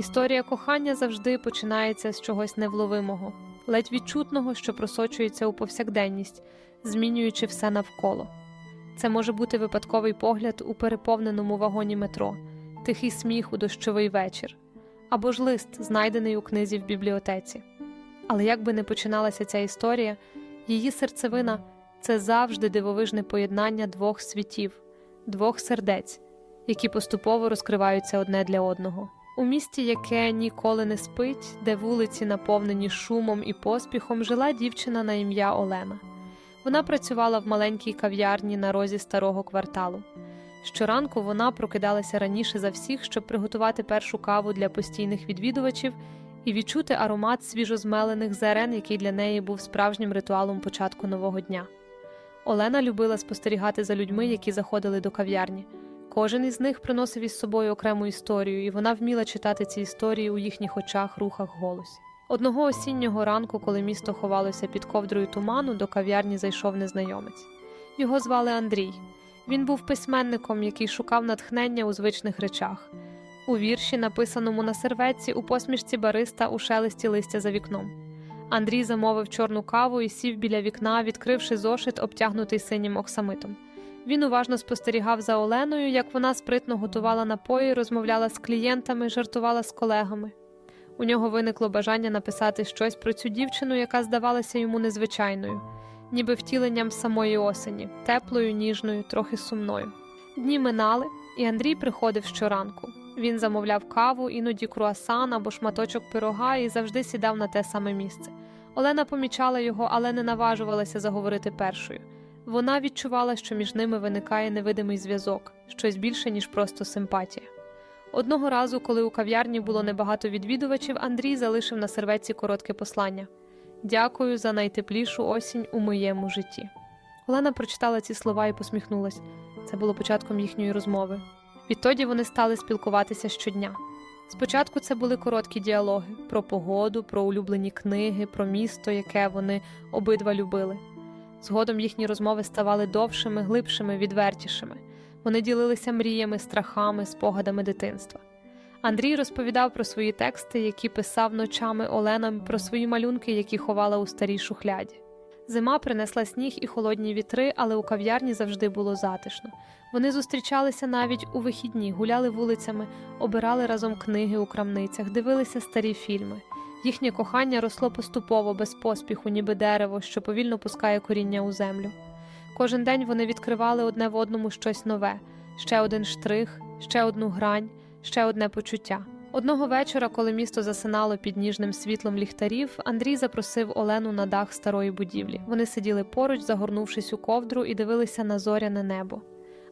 Історія кохання завжди починається з чогось невловимого, ледь відчутного, що просочується у повсякденність, змінюючи все навколо. Це може бути випадковий погляд у переповненому вагоні метро, тихий сміх у дощовий вечір, або ж лист, знайдений у книзі в бібліотеці. Але як би не починалася ця історія, її серцевина це завжди дивовижне поєднання двох світів, двох сердець, які поступово розкриваються одне для одного. У місті, яке ніколи не спить, де вулиці наповнені шумом і поспіхом, жила дівчина на ім'я Олена. Вона працювала в маленькій кав'ярні на розі старого кварталу. Щоранку вона прокидалася раніше за всіх, щоб приготувати першу каву для постійних відвідувачів і відчути аромат свіжозмелених зерен, який для неї був справжнім ритуалом початку нового дня. Олена любила спостерігати за людьми, які заходили до кав'ярні. Кожен із них приносив із собою окрему історію, і вона вміла читати ці історії у їхніх очах, рухах, голосі. Одного осіннього ранку, коли місто ховалося під ковдрою туману, до кав'ярні зайшов незнайомець. Його звали Андрій. Він був письменником, який шукав натхнення у звичних речах. У вірші, написаному на серветці, у посмішці бариста у шелесті листя за вікном. Андрій замовив чорну каву і сів біля вікна, відкривши зошит, обтягнутий синім оксамитом. Він уважно спостерігав за Оленою, як вона спритно готувала напої, розмовляла з клієнтами, жартувала з колегами. У нього виникло бажання написати щось про цю дівчину, яка здавалася йому незвичайною, ніби втіленням самої осені, теплою, ніжною, трохи сумною. Дні минали, і Андрій приходив щоранку. Він замовляв каву, іноді круасан або шматочок пирога і завжди сідав на те саме місце. Олена помічала його, але не наважувалася заговорити першою. Вона відчувала, що між ними виникає невидимий зв'язок, щось більше, ніж просто симпатія. Одного разу, коли у кав'ярні було небагато відвідувачів, Андрій залишив на серветці коротке послання Дякую за найтеплішу осінь у моєму житті. Олена прочитала ці слова і посміхнулась. Це було початком їхньої розмови. Відтоді вони стали спілкуватися щодня. Спочатку це були короткі діалоги про погоду, про улюблені книги, про місто, яке вони обидва любили. Згодом їхні розмови ставали довшими, глибшими, відвертішими. Вони ділилися мріями, страхами, спогадами дитинства. Андрій розповідав про свої тексти, які писав ночами Олена, про свої малюнки, які ховала у старій шухляді. Зима принесла сніг і холодні вітри, але у кав'ярні завжди було затишно. Вони зустрічалися навіть у вихідні, гуляли вулицями, обирали разом книги у крамницях, дивилися старі фільми. Їхнє кохання росло поступово, без поспіху, ніби дерево, що повільно пускає коріння у землю. Кожен день вони відкривали одне в одному щось нове, ще один штрих, ще одну грань, ще одне почуття. Одного вечора, коли місто засинало під ніжним світлом ліхтарів, Андрій запросив Олену на дах старої будівлі. Вони сиділи поруч, загорнувшись у ковдру, і дивилися на зоряне небо.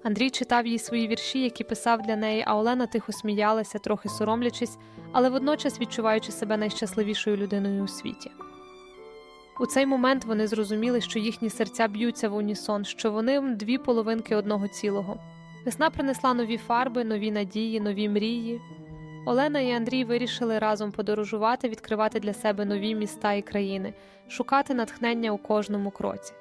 Андрій читав їй свої вірші, які писав для неї, а Олена тихо сміялася, трохи соромлячись, але водночас відчуваючи себе найщасливішою людиною у світі. У цей момент вони зрозуміли, що їхні серця б'ються в унісон, що вони дві половинки одного цілого. Весна принесла нові фарби, нові надії, нові мрії. Олена і Андрій вирішили разом подорожувати, відкривати для себе нові міста і країни, шукати натхнення у кожному кроці.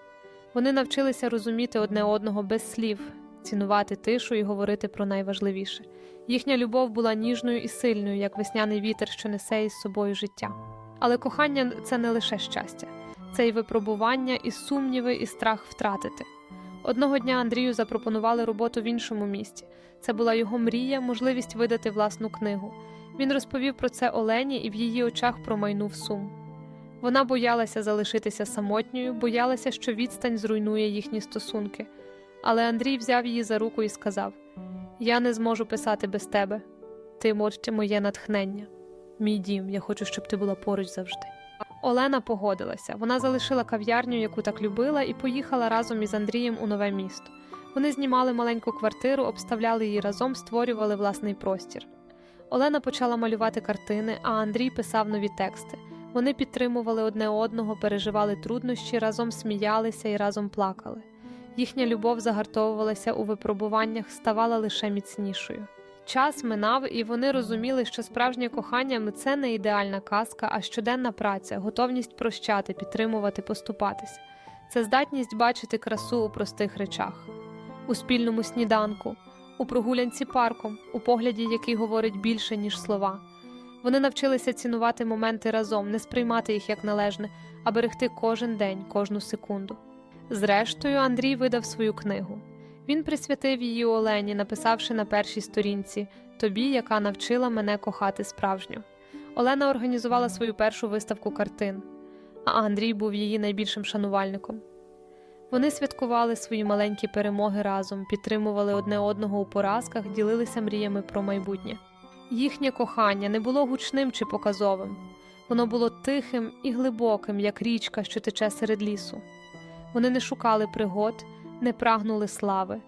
Вони навчилися розуміти одне одного без слів, цінувати тишу і говорити про найважливіше. Їхня любов була ніжною і сильною, як весняний вітер, що несе із собою життя. Але кохання це не лише щастя, це і випробування, і сумніви, і страх втратити. Одного дня Андрію запропонували роботу в іншому місті. Це була його мрія, можливість видати власну книгу. Він розповів про це Олені, і в її очах промайнув сум. Вона боялася залишитися самотньою, боялася, що відстань зруйнує їхні стосунки. Але Андрій взяв її за руку і сказав: Я не зможу писати без тебе. Ти можеш моє натхнення. Мій дім, я хочу, щоб ти була поруч завжди. Олена погодилася. Вона залишила кав'ярню, яку так любила, і поїхала разом із Андрієм у нове місто. Вони знімали маленьку квартиру, обставляли її разом, створювали власний простір. Олена почала малювати картини, а Андрій писав нові тексти. Вони підтримували одне одного, переживали труднощі, разом сміялися і разом плакали. Їхня любов загартовувалася у випробуваннях, ставала лише міцнішою. Час минав, і вони розуміли, що справжнє кохання це не ідеальна казка, а щоденна праця, готовність прощати, підтримувати, поступатися. Це здатність бачити красу у простих речах, у спільному сніданку, у прогулянці парком, у погляді, який говорить більше, ніж слова. Вони навчилися цінувати моменти разом, не сприймати їх як належне, а берегти кожен день, кожну секунду. Зрештою, Андрій видав свою книгу. Він присвятив її Олені, написавши на першій сторінці Тобі, яка навчила мене кохати справжню. Олена організувала свою першу виставку картин, а Андрій був її найбільшим шанувальником. Вони святкували свої маленькі перемоги разом, підтримували одне одного у поразках, ділилися мріями про майбутнє. Їхнє кохання не було гучним чи показовим, воно було тихим і глибоким, як річка, що тече серед лісу. Вони не шукали пригод, не прагнули слави.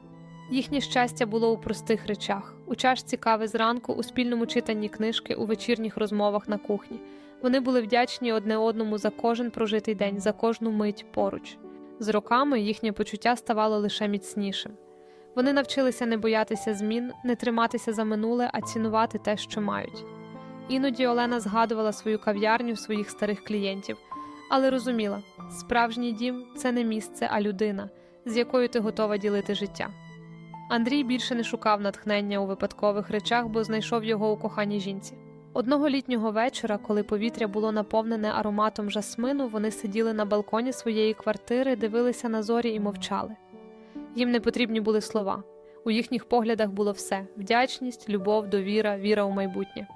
Їхнє щастя було у простих речах, у чашці кави зранку, у спільному читанні книжки, у вечірніх розмовах на кухні. Вони були вдячні одне одному за кожен прожитий день, за кожну мить поруч. З роками їхнє почуття ставало лише міцнішим. Вони навчилися не боятися змін, не триматися за минуле, а цінувати те, що мають. Іноді Олена згадувала свою кав'ярню своїх старих клієнтів, але розуміла, справжній дім це не місце, а людина, з якою ти готова ділити життя. Андрій більше не шукав натхнення у випадкових речах, бо знайшов його у коханій жінці. Одного літнього вечора, коли повітря було наповнене ароматом жасмину, вони сиділи на балконі своєї квартири, дивилися на зорі і мовчали. Їм не потрібні були слова. У їхніх поглядах було все вдячність, любов, довіра, віра у майбутнє.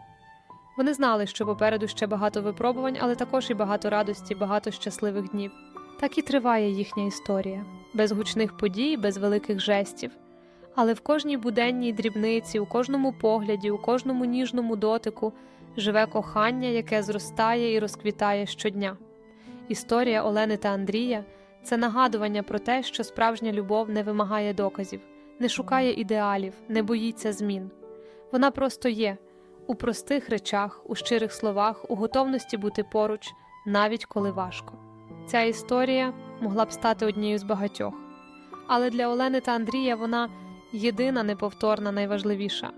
Вони знали, що попереду ще багато випробувань, але також і багато радості, багато щасливих днів. Так і триває їхня історія, без гучних подій, без великих жестів. Але в кожній буденній дрібниці, у кожному погляді, у кожному ніжному дотику живе кохання, яке зростає і розквітає щодня. Історія Олени та Андрія це нагадування про те, що справжня любов не вимагає доказів, не шукає ідеалів, не боїться змін. Вона просто є у простих речах, у щирих словах, у готовності бути поруч, навіть коли важко. Ця історія могла б стати однією з багатьох, але для Олени та Андрія вона єдина, неповторна, найважливіша.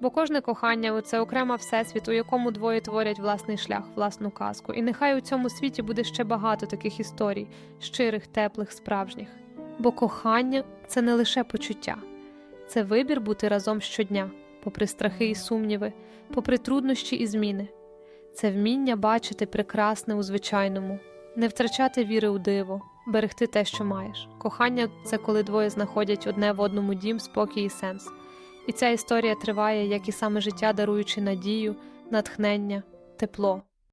Бо кожне кохання це окрема всесвіт, у якому двоє творять власний шлях, власну казку. І нехай у цьому світі буде ще багато таких історій, щирих, теплих, справжніх. Бо кохання це не лише почуття, це вибір бути разом щодня, попри страхи і сумніви, попри труднощі і зміни. Це вміння бачити прекрасне у звичайному, не втрачати віри у диво, берегти те, що маєш. Кохання це коли двоє знаходять одне в одному дім, спокій і сенс. І ця історія триває, як і саме життя, даруючи надію, натхнення, тепло.